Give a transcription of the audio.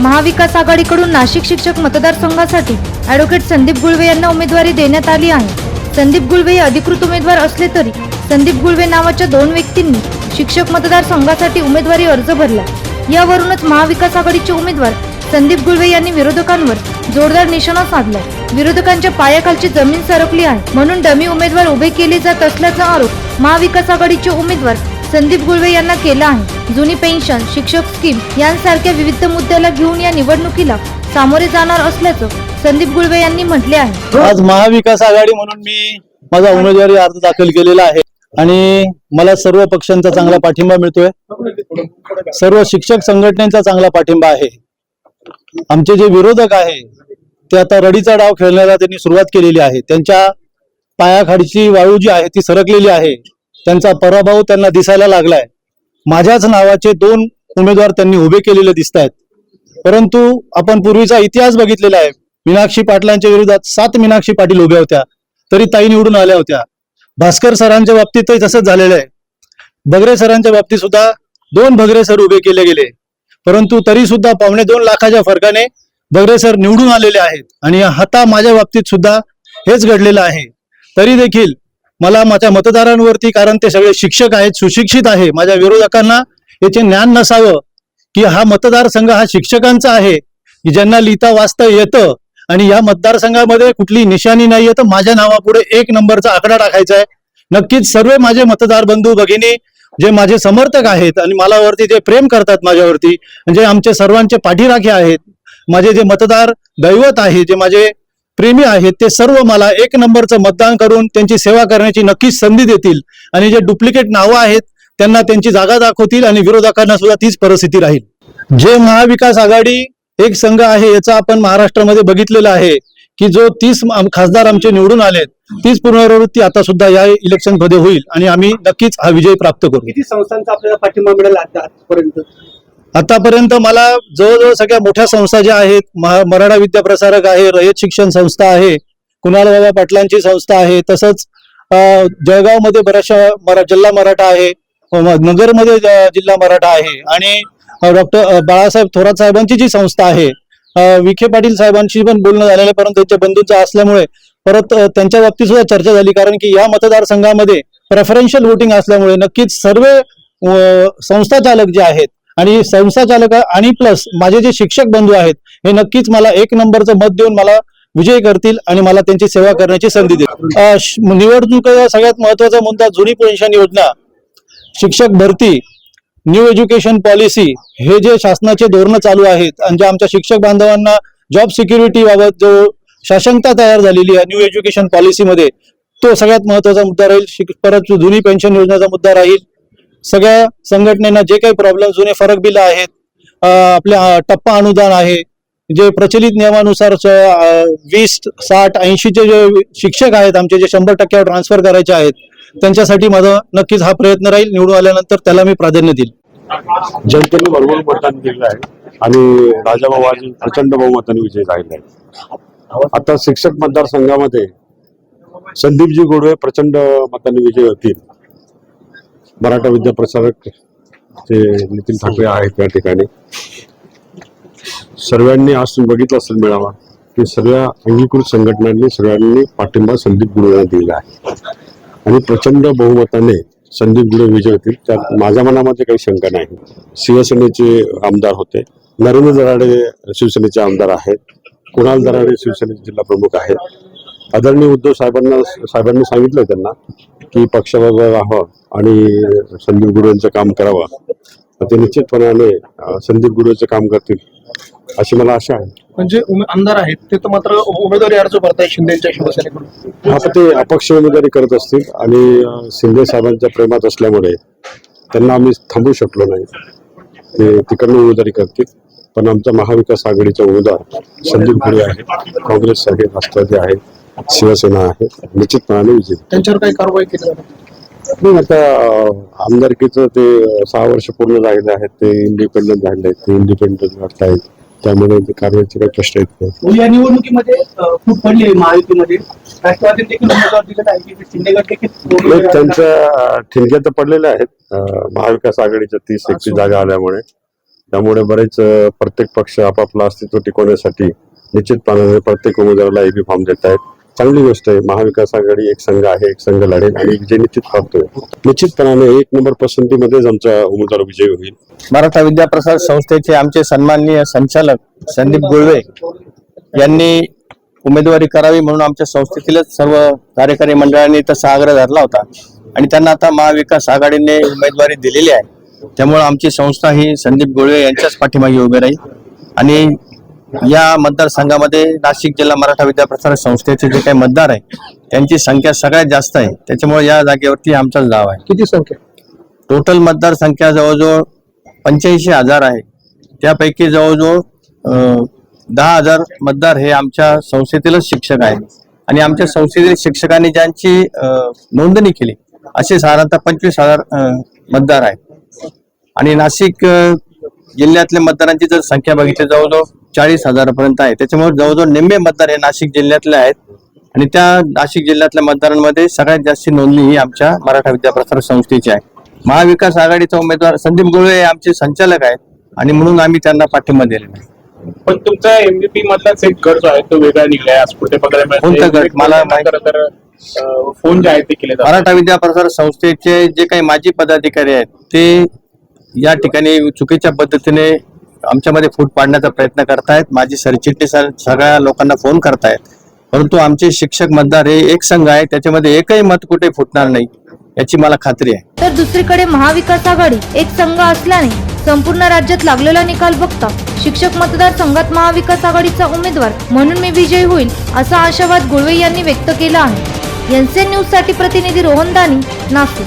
महाविकास आघाडीकडून नाशिक शिक्षक मतदारसंघासाठी ॲडव्होकेट संदीप गुळवे यांना उमेदवारी देण्यात आली आहे. संदीप गुळवे हे अधिकृत उमेदवार असले तरी संदीप गुळवे नावाच्या दोन व्यक्तींनी शिक्षक मतदारसंघासाठी उमेदवारी अर्ज भरला. यावरूनच महाविकास आघाडीचे उमेदवार संदीप गुळवे यांनी विरोधकांवर जोरदार निशाणा साधला. विरोधकांच्या पायाखालची जमीन सरकली आहे. म्हणून डमी उमेदवार उभे केले जात असल्याचा आरोप महाविकास आघाडीचे उमेदवार संदीप गुळवे यांना केला आहे. जुनी पेन्शन शिक्षक स्कीम यांसारख्या विविध मुद्द्याला घेऊन या निवडणुकीला सामोरे जाणार असल्याचं संदीप गुळवे यांनी म्हटले आहे. आज महाविकास आघाडी म्हणून मी माझा उमेदवारी अर्ज दाखल केलेला आहे आणि मला सर्व पक्षांचा चांगला पाठिंबा मिळतोय. सर्व शिक्षक संघटनेचा चांगला पाठिंबा आहे. आमचे जे विरोधक आहे ते आता रडीचा डाव खेळण्याला त्यांनी सुरुवात केलेली आहे. त्यांच्या पायाखाडची वाळू जी आहे ती सरकलेली आहे. त्यांचा पराभव त्यांना दिसायला लागलाय. माझ्याच नावाचे दोन उमेदवार त्यांनी उभे केलेले दिसत आहेत परंतु आपण पूर्वीचा इतिहास बघितलेला आहे. मीनाक्षी पाटलांच्या विरोधात सात मीनाक्षी पाटील उभ्या होत्या तरी ताई निवडून आल्या होत्या. भास्कर सरांच्या बाबतीतही तसंच झालेलं आहे. भगरे सरांच्या बाबतीत सुद्धा दोन भगरे सर उभे केले गेले. परंतु तरी सुद्धा पावणे दोन लाखाच्या फरकाने भगरे सर निवडून आलेले आहेत. आणि आता माझ्या बाबतीत सुद्धा हेच घडलेलं आहे. तरी देखील मला माझ्या मतदारांवरती कारण ते सगळे शिक्षक आहेत सुशिक्षित आहे माझ्या विरोधकांना याचे ज्ञान नसावं की हा मतदारसंघ हा शिक्षकांचा आहे की ज्यांना लिहिता वाचता येतं आणि या मतदारसंघामध्ये कुठली निशाणी नाही तर माझ्या नावापुढे एक नंबरचा आकडा टाकायचा आहे. नक्कीच सर्व माझे मतदार बंधू भगिनी जे माझे समर्थक आहेत आणि मला वरती जे प्रेम करतात माझ्यावरती म्हणजे आमचे सर्वांचे पाठीराखे आहेत माझे जे मतदार दैवत आहे जे माझे प्रेमी आहेत ते सर्व मला एक नंबरचं मतदान करून त्यांची सेवा करण्याची नक्कीच संधी देतील. आणि जे डुप्लिकेट नावं आहेत त्यांना त्यांची जागा दाखवतील आणि विरोधकांना सुद्धा तीच परिस्थिती राहील. जे महाविकास आघाडी एक संघ आहे याचा आपण महाराष्ट्रामध्ये बघितलेलं आहे की जो तीस खासदार आमचे निवडून आलेत तीच पुनरावृत्ती आता सुद्धा या इलेक्शनमध्ये होईल. आणि आम्ही नक्कीच हा विजय प्राप्त करू. किती संस्थांचा आपल्याला पाठिंबा मिळेल आतापर्यंत? आतापर्यंत मला जवळजवळ सगळ्या मोठ्या संस्था ज्या आहेत महा- मराठा विद्याप्रसारक आहे रयत शिक्षण संस्था आहे कुणाल बाबा पाटलांची संस्था आहे तसंच जळगावमध्ये बऱ्याचशा मरा जिल्हा मराठा आहे नगरमध्ये ज- जिल्हा मराठा आहे आणि डॉक्टर बाळासाहेब थोरात साहेबांची जी संस्था आहे विखे पाटील साहेबांशी पण बोलणं झालेलं परंतु त्यांच्या बंधूंचं असल्यामुळे परत त्यांच्या बाबतीत सुद्धा चर्चा झाली कारण की या मतदारसंघामध्ये प्रेफरन्शियल वोटिंग असल्यामुळे नक्कीच सर्व संस्था चालक जे आहेत आणि संस्था चालक आणि प्लस माझे जे शिक्षक बंधू आहेत हे नक्कीच मला एक नंबरचं मत देऊन मला विजय करतील आणि मला त्यांची सेवा करण्याची संधी देईल अं, निवडणुकीचा सगळ्यात महत्त्वाचा मुद्दा जुनी पेन्शन योजना शिक्षक भरती न्यू एज्युकेशन पॉलिसी हे जे शासनाचे धोरणं चालू आहेत आणि जे आमच्या शिक्षक बांधवांना जॉब सिक्युरिटी बाबत जो शासनता तयार झालेली आहे न्यू एज्युकेशन पॉलिसीमध्ये तो सगळ्यात महत्त्वाचा मुद्दा राहील. परत जुनी पेन्शन योजनेचा मुद्दा राहील. सगळ्या संघटनेना जे काही प्रॉब्लेम जुने फरक बिल आहेत आपल्या टप्पा अनुदान आहे जे प्रचलित नियमानुसार वीस साठ ऐंशीचे जे शिक्षक आहेत आमचे जे शंभर टक्क्यावर ट्रान्सफर करायचे आहेत त्यांच्यासाठी माझा नक्कीच हा प्रयत्न राहील. निवडून आल्यानंतर त्याला मी प्राधान्य देईल. जनतेने भरपूर मतदान केलेलं आहे आणि राजाभाऊ आज प्रचंड बहुमताने विजय झालेला आहे आता शिक्षक मतदारसंघामध्ये संदीपजी गोडवे प्रचंड मताने विजय होतील. मराठा विद्याप्रसारक ते नितीन ठाकरे आहेत त्या ठिकाणी. सर्वांनी आज तुम्ही बघितलं असेल मेळावा की सगळ्या अंगीकृत संघटनांनी सगळ्यांनी पाठिंबा संदीप गुरु यांना दिलेला आहे. आणि प्रचंड बहुमताने संदीप गुरु विजय होतील. त्यात माझ्या मनामध्ये काही शंका नाही. शिवसेनेचे आमदार होते. नरेंद्र दराडे शिवसेनेचे आमदार आहेत. कुणाल दराडे शिवसेनेचे जिल्हा प्रमुख आहेत. आदरणीय उद्धव साहेबांना साहेबांनी सांगितलं त्यांना की पक्षाबरोबर राहावं आणि संदीप गुरु यांचं काम करावं. तर ते निश्चितपणाने संदीप गुरु यांचं काम करतील अशी मला आशा आहे. म्हणजे आमदार आहेत ते तर मात्र उमेदवारी अर्ज भरतायत शिंदेच्या शिवसेनेकडून. आता ते अपक्ष उमेदवारी करत असतील आणि शिंदे साहेबांच्या प्रेमात असल्यामुळे त्यांना आम्ही थांबवू शकलो नाही. ते तिकडनं उमेदवारी करतील पण आमचा महाविकास आघाडीचा उमेदवार संदीप गुरे आहे. काँग्रेस आहे राष्ट्रवादी आहे शिवसेना आहे. निश्चितपणाने विजय. त्यांच्यावर काही कारवाई केली जाणार नाही. आता अं, आमदारकीचं ते अं, सहा वर्ष पूर्ण झालेले आहेत. ते इंडिपेंडंट झाले आहेत. ते इंडिपेंडंट वाटत आहेत. त्यामुळे ते कारवाईचे काही प्रश्न येत नाही या निवडणुकीमध्ये अ, फूट पडली आहे महायुतीमध्ये. राष्ट्रवादी देखील उमेदवार दिलेत आहे. की शिंदेगड देखील लोक उमेदवार- त्यांच्या ठिणग्या तर पडलेल्या आहेत. अं, महाविकास आघाडीच्या तीस एकशे जागा आल्यामुळे. त्यामुळे बरेच अं, प्रत्येक पक्ष आपापलं अस्तित्व टिकवण्यासाठी निश्चितपणाने प्रत्येक उमेदवाराला एबी फॉर्म देत आहेत. चांगली गोष्ट आहे. महाविकास आघाडी एक संघ आहे एक संघ लढेल आणि विजय निश्चित प्राप्त निश्चितपणाने एक नंबर पसंतीमध्येच आमचा उमेदवार विजयी होईल. मराठा विद्याप्रसार संस्थेचे आमचे सन्माननीय संचालक संदीप गुळवे यांनी उमेदवारी करावी म्हणून आमच्या संस्थेतीलच सर्व कार्यकारी मंडळांनी तसा आग्रह धरला होता. आणि त्यांना आता महाविकास आघाडीने उमेदवारी दिलेली आहे. त्यामुळे आमची संस्था ही संदीप गोळवे यांच्याच पाठीमागे उभी राहील. आणि या मतदारसंघामध्ये नाशिक जिल्हा मराठा विद्याप्रसार संस्थेचे जे काही मतदार आहे त्यांची संख्या सगळ्यात जास्त आहे. त्याच्यामुळे या जागेवरती आमचाच गाव आहे. किती संख्या? टोटल मतदार संख्या जवळजवळ पंच्याऐंशी हजार आहे. त्यापैकी जवळजवळ दहा हजार मतदार हे आमच्या संस्थेतीलच शिक्षक आहेत. आणि आमच्या संस्थेतील शिक्षकांनी ज्यांची नोंदणी केली असे साधारणतः पंचवीस हजार मतदार आहेत. आणि नाशिक जिल्ह्यातल्या मतदारांची जर संख्या बघितली जवळजवळ चाळीस हजारापर्यंत आहे. त्याच्यामुळे जवळजवळ निम्मे मतदार हे नाशिक जिल्ह्यातले आहेत. आणि त्या नाशिक जिल्ह्यातल्या मतदारांमध्ये सगळ्यात जास्त नोंदणी ही आमच्या मराठा विद्याप्रसार संस्थेची आहे. महाविकास आघाडीचा उमेदवार संदीप गुळवे हे आमचे संचालक आहेत आणि म्हणून आम्ही त्यांना पाठिंबा दिलेला आहे. पण तुमचा एमबीपी मधलाच एक गट जो आहे तो वेगळा निघलाय. आज कुठे बघायला कोणता गट? मला माहित- तर फोन जे आहेत ते केले जातात. मराठा विद्याप्रसार संस्थेचे जे काही माजी पदाधिकारी आहेत ते या ठिकाणी चुकीच्या पद्धतीने आमच्यामध्ये फूट पाडण्याचा प्रयत्न करतायत. माझी सरचिटणीस सगळ्या लोकांना फोन करतायत. परंतु आमचे शिक्षक मतदार हे एक संघ आहे त्याच्यामध्ये एकही मत कुठे फुटणार नाही याची मला खात्री आहे. तर दुसरीकडे महाविकास आघाडी एक संघ असल्याने संपूर्ण राज्यात लागलेला निकाल बघता शिक्षक मतदार संघात महाविकास आघाडीचा उमेदवार म्हणून मी विजयी होईल असा आशावाद गुळवे यांनी व्यक्त केला आहे. एनसीएन न्यूजसाठी प्रतिनिधी रोहन दानी नाशिक.